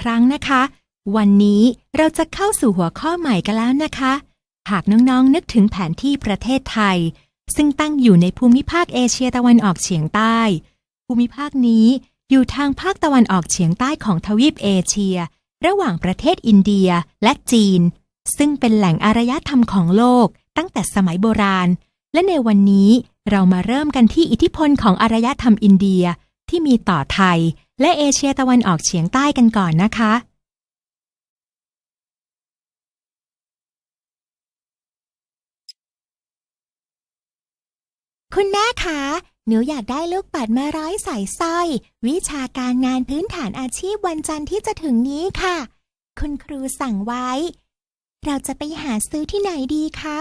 ครั้งนะคะ วันนี้เราจะเข้าสู่หัวข้อใหม่กันแล้วนะคะ หากน้องๆนึกถึงแผนที่ประเทศไทย ซึ่งตั้งอยู่ในภูมิภาคเอเชียตะวันออกเฉียงใต้ ภูมิภาคนี้อยู่ทางภาคตะวันออกเฉียงใต้ของทวีปเอเชีย ระหว่างประเทศอินเดียและจีน ซึ่งเป็นแหล่งอารยธรรมของโลกตั้งแต่สมัยโบราณ และในวันนี้เรามาเริ่มกันที่อิทธิพลของอารยธรรมอินเดียที่มีต่อไทย และเอเชียตะวันออกเฉียงใต้กันก่อนนะคะ คุณแม่คะหนูอยากได้ลูกปัดมาร้อยใส่สร้อย วิชาการงานพื้นฐานอาชีพวันจันทร์ที่จะถึงนี้ค่ะ คุณครูสั่งไว้ เราจะไปหาซื้อที่ไหนดีคะ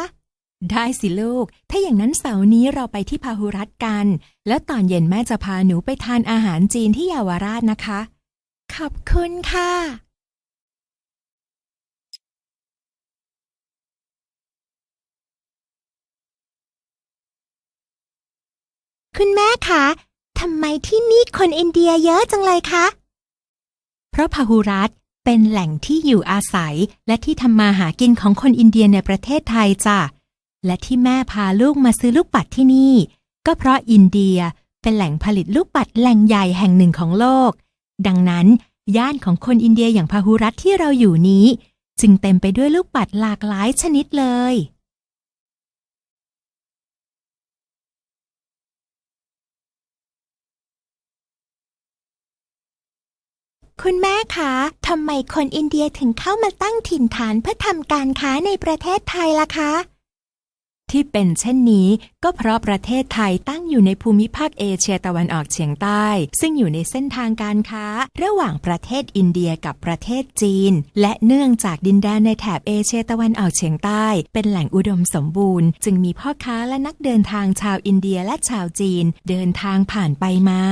ได้สิลูก ถ้าอย่างนั้นเสาร์นี้เราไปที่พาหุรัตกัน แล้วตอนเย็นแม่จะพาหนูไปทานอาหารจีนที่เยาวราชนะคะ ขอบคุณค่ะ คุณแม่คะทำไมที่นี่คนอินเดียเยอะจังเลยคะ เพราะพาหุรัตเป็นแหล่งที่อยู่อาศัยและที่ทำมาหากินของคนอินเดียในประเทศไทยจ้ะ และที่แม่พาลูกมาซื้อลูกปัดที่นี่ ก็เพราะอินเดียเป็นแหล่งผลิตลูกปัดแหล่งใหญ่แห่งหนึ่งของโลก ดังนั้น ย่านของคนอินเดียอย่างพาหุรัตที่เราอยู่นี้ จึงเต็มไปด้วยลูกปัดหลากหลายชนิดเลย คุณแม่คะทำไมคนอินเดียถึงเข้ามาตั้งถิ่นฐานเพื่อทำการค้าในประเทศไทยล่ะคะ ที่เป็นเช่นนี้ ก็เพราะประเทศไทยตั้งอยู่ในภูมิภาคเอเชียตะวันออกเฉียงใต้ ซึ่งอยู่ในเส้นทางการค้า ระหว่างประเทศอินเดียกับประเทศจีน และเนื่องจากดินแดนในแถบเอเชียตะวันออกเฉียงใต้ เป็นแหล่งอุดมสมบูรณ์ จึงมีพ่อค้าและนักเดินทางชาวอินเดียและชาวจีน เดินทางผ่านไปมา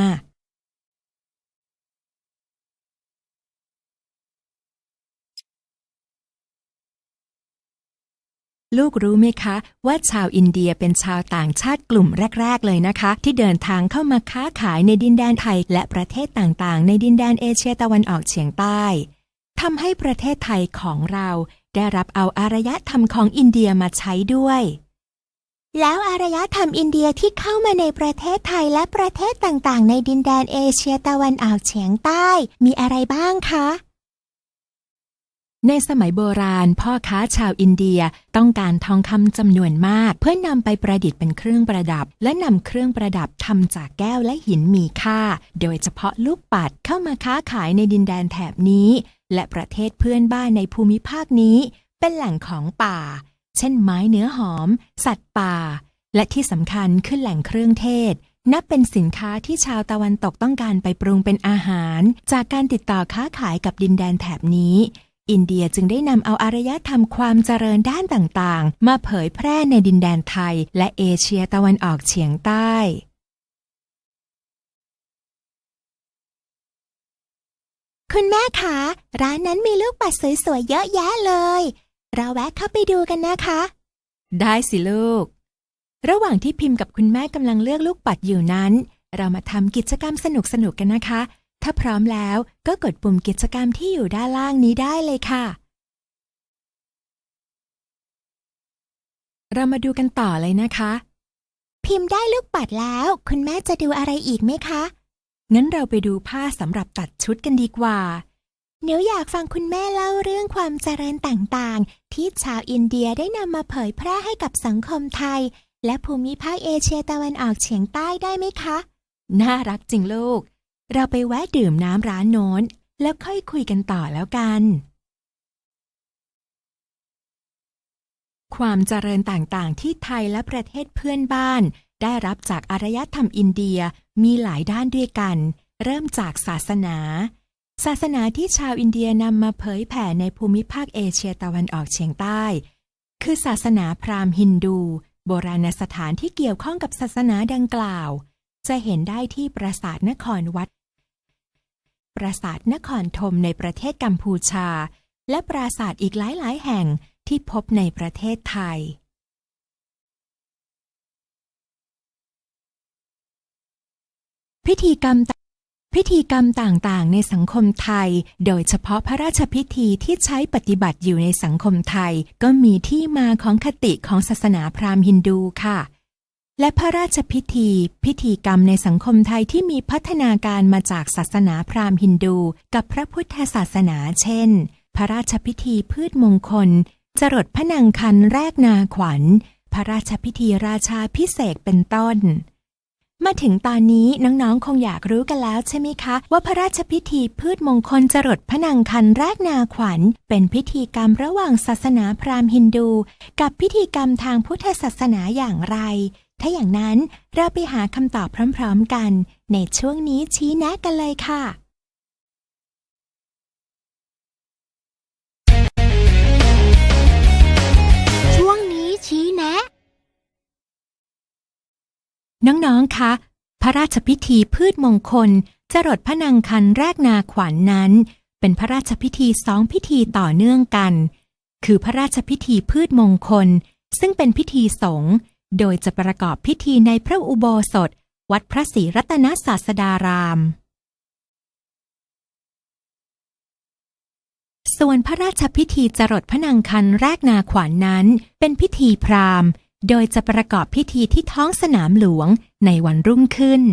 ลูกรู้ไหมคะ ว่าชาวอินเดียเป็นชาวต่างชาติกลุ่มแรก ๆ เลยนะคะ ที่เดินทางเข้ามาค้าขายในดินแดนไทย และประเทศต่างๆ ในดินแดนเอเชียตะวันออกเฉียงใต้ทำให้ประเทศไทยของเราได้รับเอาอารยธรรมของอินเดียมาใช้ด้วย แล้วอารยธรรมอินเดียที่เข้ามาในประเทศไทยและประเทศต่างๆ ในดินแดนเอเชียตะวันออกเฉียงใต้ มีอะไรบ้างคะ ในสมัยโบราณ พ่อค้าชาวอินเดียต้องการทองคำจำนวนมาก เพื่อนำไปประดิษฐ์เป็นเครื่องประดับ และนำเครื่องประดับทำจากแก้วและหินมีค่า โดยเฉพาะลูกปัดเข้ามาค้าขายในดินแดนแถบนี้ และประเทศเพื่อนบ้านในภูมิภาคนี้ เป็นแหล่งของป่า เช่นไม้เนื้อหอม สัตว์ป่า และที่สำคัญคือแหล่งเครื่องเทศนับเป็นสินค้าที่ชาวตะวันตกต้องการไปปรุงเป็นอาหาร จากการติดต่อค้าขายกับดินแดนแถบนี้ อินเดียจึงได้นำเอาอารยธรรมความเจริญด้านต่างๆ มาเผยแพร่ในดินแดนไทย และเอเชียตะวันออกเฉียงใต้คุณแม่คะ ร้านนั้นมีลูกปัดสวยๆ เยอะแยะเลย เราแวะเข้าไปดูกันนะคะ ได้สิลูก ระหว่างที่พิมพ์กับคุณแม่กำลังเลือกลูกปัดอยู่นั้น เรามาทำกิจกรรมสนุกๆกันนะคะ ถ้าพร้อมแล้วก็กดปุ่มกิจกรรมที่อยู่ด้านล่างนี้ได้เลยค่ะ เรามาดูกันต่อเลยนะคะ พิมพ์ได้ลูกปัดแล้ว คุณแม่จะดูอะไรอีกไหมคะ งั้นเราไปดูผ้าสำหรับตัดชุดกันดีกว่าหนูอยากฟังคุณแม่เล่าเรื่องความเจริญต่างๆ ที่ชาวอินเดียได้นำมาเผยแพร่ให้กับสังคมไทย และภูมิภาคเอเชียตะวันออกเฉียงใต้ได้ไหมคะ น่ารักจริงลูก เราไปแวะดื่มน้ำร้านโน้น แล้วค่อยคุยกันต่อแล้วกัน ความเจริญต่างๆ ที่ไทยและประเทศเพื่อนบ้าน ได้รับจากอารยธรรมอินเดียมีหลายด้านด้วยกัน เริ่มจากศาสนา ศาสนาที่ชาวอินเดียนำมาเผยแผ่ในภูมิภาคเอเชียตะวันออกเฉียงใต้ คือศาสนาพราหมณ์ฮินดู โบราณสถานที่เกี่ยวข้องกับศาสนาดังกล่าวจะเห็นได้ที่ปราสาทนครวัด ปราสาทนครธมในประเทศกัมพูชา และปราสาทอีกหลาย ๆ แห่งที่พบในประเทศไทย พิธีกรรมพิธีกรรมต่าง ๆ ในสังคมไทย โดยเฉพาะพระราชพิธีที่ใช้ปฏิบัติอยู่ในสังคมไทย ก็มีที่มาของคติของศาสนาพราหมณ์ฮินดูค่ะ และพระราชพิธี พิธีกรรมในสังคมไทยที่มีพัฒนาการมาจากศาสนาพราหมณ์ฮินดู กับพระพุทธศาสนาเช่น พระราชพิธีพืชมงคล จรดพระนางคันแรกนาขวัญ พระราชพิธีราชาพิเศษเป็นต้น มาถึงตอนนี้น้องๆ คงอยากรู้กันแล้วใช่ไหมคะ ว่าพระราชพิธีพืชมงคลจรดพระนางคันแรกนาขวัญ เป็นพิธีกรรมระหว่างศาสนาพราหมณ์ฮินดู กับพิธีกรรมทางพุทธศาสนาอย่างไร ถ้าอย่างนั้นเราไปหาคำตอบพร้อมๆกัน ในช่วงนี้ชี้แนะกันเลยค่ะ ช่วงนี้ชี้แนะ น้องๆ คะ พระราชพิธีพืชมงคล จรดพระนางคันแรกนาขวัญนนั้น เป็นพระราชพิธีสองพิธีต่อเนื่องกัน คือพระราชพิธีพืชมงคล ซึ่งเป็นพิธีสงฆ์ โดยจะประกอบพิธีในพระอุโบสถ วัดพระศรีรัตนศาสดาราม ส่วนพระราชพิธีจรดพระนางคันแรกนาขวัญนนั้น เป็นพิธีพราหมณ์ โดยจะประกอบพิธีที่ท้องสนามหลวงในวันรุ่งขึ้น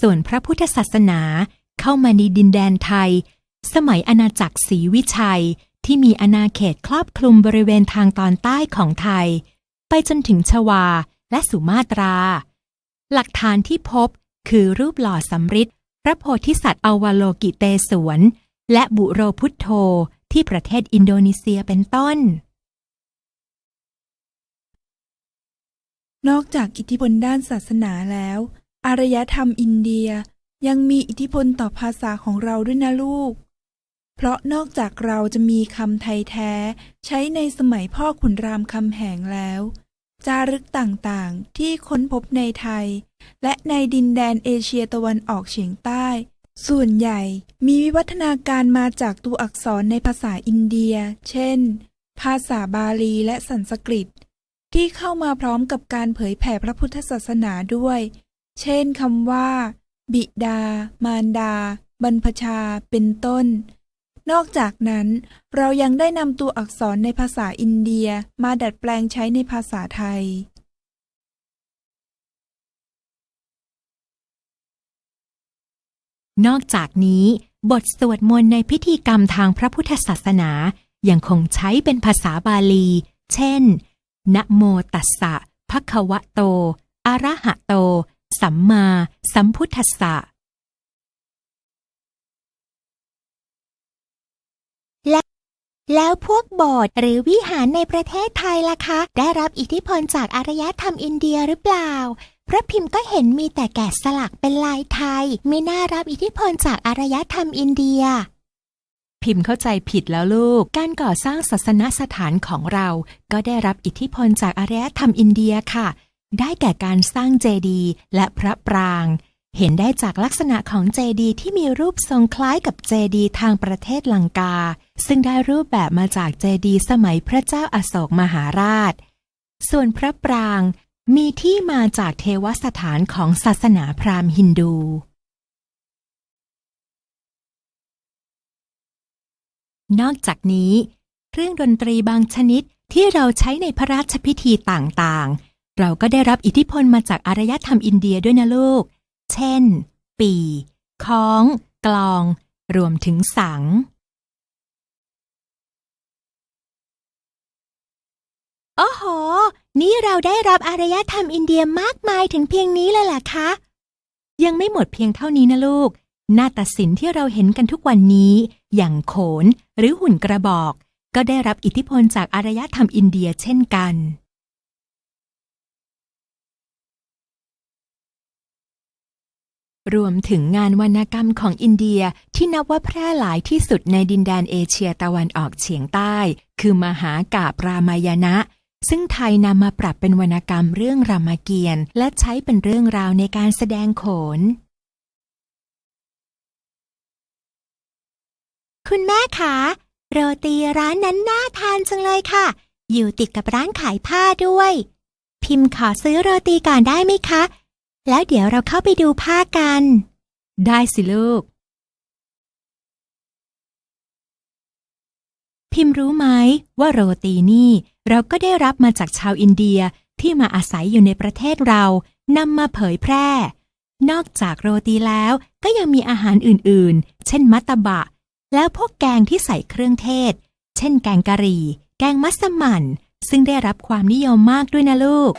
ส่วนพระพุทธศาสนาเข้ามาในดินแดนไทย สมัยอาณาจักรศรีวิชัย ที่มีอาณาเขตครอบคลุมบริเวณทางตอนใต้ของไทย ไปจนถึงชวาและสุมาตรา หลักฐานที่พบคือรูปหล่อสำริดพระโพธิสัตว์อวโลกิเตศวน และบุโรพุทโธที่ประเทศอินโดนีเซียเป็นต้น นอกจากอิทธิพลด้านศาสนาแล้ว อารยธรรมอินเดียยังมีอิทธิพลต่อภาษาของเราด้วยนะลูก เพราะนอกจากเราจะมีคำไทยแท้ ใช้ในสมัยพ่อขุนรามคำแหงแล้ว จารึกต่างๆ ที่ค้นพบในไทย และในดินแดนเอเชียตะวันออกเฉียงใต้ ส่วนใหญ่มีวิวัฒนาการมาจากตัวอักษรในภาษาอินเดีย เช่น ภาษาบาลีและสันสกฤต ที่เข้ามาพร้อมกับการเผยแผ่พระพุทธศาสนาด้วย เช่นคำว่า บิดา มารดา บรรพชา เป็นต้น นอกจากนั้นเรายังได้นำตัวอักษรในภาษาอินเดียมาดัดแปลงใช้ในภาษาไทย นอกจากนี้ บทสวดมนต์ในพิธีกรรมทางพระพุทธศาสนายังคงใช้เป็นภาษาบาลี เช่น นะโมตัสสะภะคะวะโต อะระหะโต สัมมา สัมพุทธัสสะ แล้วพวกโบสถ์หรือวิหารในประเทศไทยล่ะคะ ได้รับอิทธิพลจากอารยธรรมอินเดียหรือเปล่า พระพิมพ์ก็เห็นมีแต่แกะสลักเป็นลายไทยมีน่ารับอิทธิพลจากอารยธรรมอินเดีย พิมพ์เข้าใจผิดแล้วลูก การก่อสร้างศาสนสถานของเรา ก็ได้รับอิทธิพลจากอารยธรรมอินเดียค่ะ ได้แก่การสร้างเจดีย์และพระปรางเห็นได้จากลักษณะของเจดีย์ที่มีรูปทรงคล้ายกับเจดีย์ทางประเทศลังกา ซึ่งได้รูปแบบมาจากเจดีย์สมัยพระเจ้าอาโศกมหาราช ส่วนพระปรางมีที่มาจากเทวสถานของศาสนาพราหมณ์ฮินดู นอกจากนี้ เครื่องดนตรีบางชนิดที่เราใช้ในพระราชพิธีต่างๆ เราก็ได้รับอิทธิพลมาจากอารยธรรมอินเดียด้วยนะลูก เช่น ปี ค้อง กลอง รวมถึงสัง โอ้โห นี่เราได้รับอารยธรรมอินเดียมากมายถึงเพียงนี้เลยล่ะคะ ยังไม่หมดเพียงเท่านี้นะลูกหน้าตัดสินที่เราเห็นกันทุกวันนี้ อย่างโขนหรือหุ่นกระบอก ก็ได้รับอิทธิพลจากอารยธรรมอินเดียเช่นกันรวมถึงงานวรรณกรรมของอินเดียที่นับว่าแพร่หลายที่สุดในดินแดนเอเชียตะวันออกเฉียงใต้ คือมหากาบรามายณะ ซึ่งไทยนำมาปรับเป็นวรรณกรรมเรื่องรามเกียรติ์และใช้เป็นเรื่องราวในการแสดงโขน คุณแม่คะโรตีร้านนั้นน่าทานจังเลยค่ะ อยู่ติดกับร้านขายผ้าด้วย พิพิมพ์ขอซื้อโรตีก่อนได้ไหมคะ แล้วเดี๋ยวเราเข้าไปดูผ้ากัน ได้สิลูก พิมพ์รู้ไหมว่าโรตีนี่เราก็ได้รับมาจากชาวอินเดียที่มาอาศัยอยู่ในประเทศเรานำมาเผยแพร่ นอกจากโรตีแล้วก็ยังมีอาหารอื่นๆ เช่นมัตตบะ แล้วพวกแกงที่ใส่เครื่องเทศ เช่นแกงกะหรี่ แกงมัสมั่น ซึ่งได้รับความนิยมมากด้วยนะลูก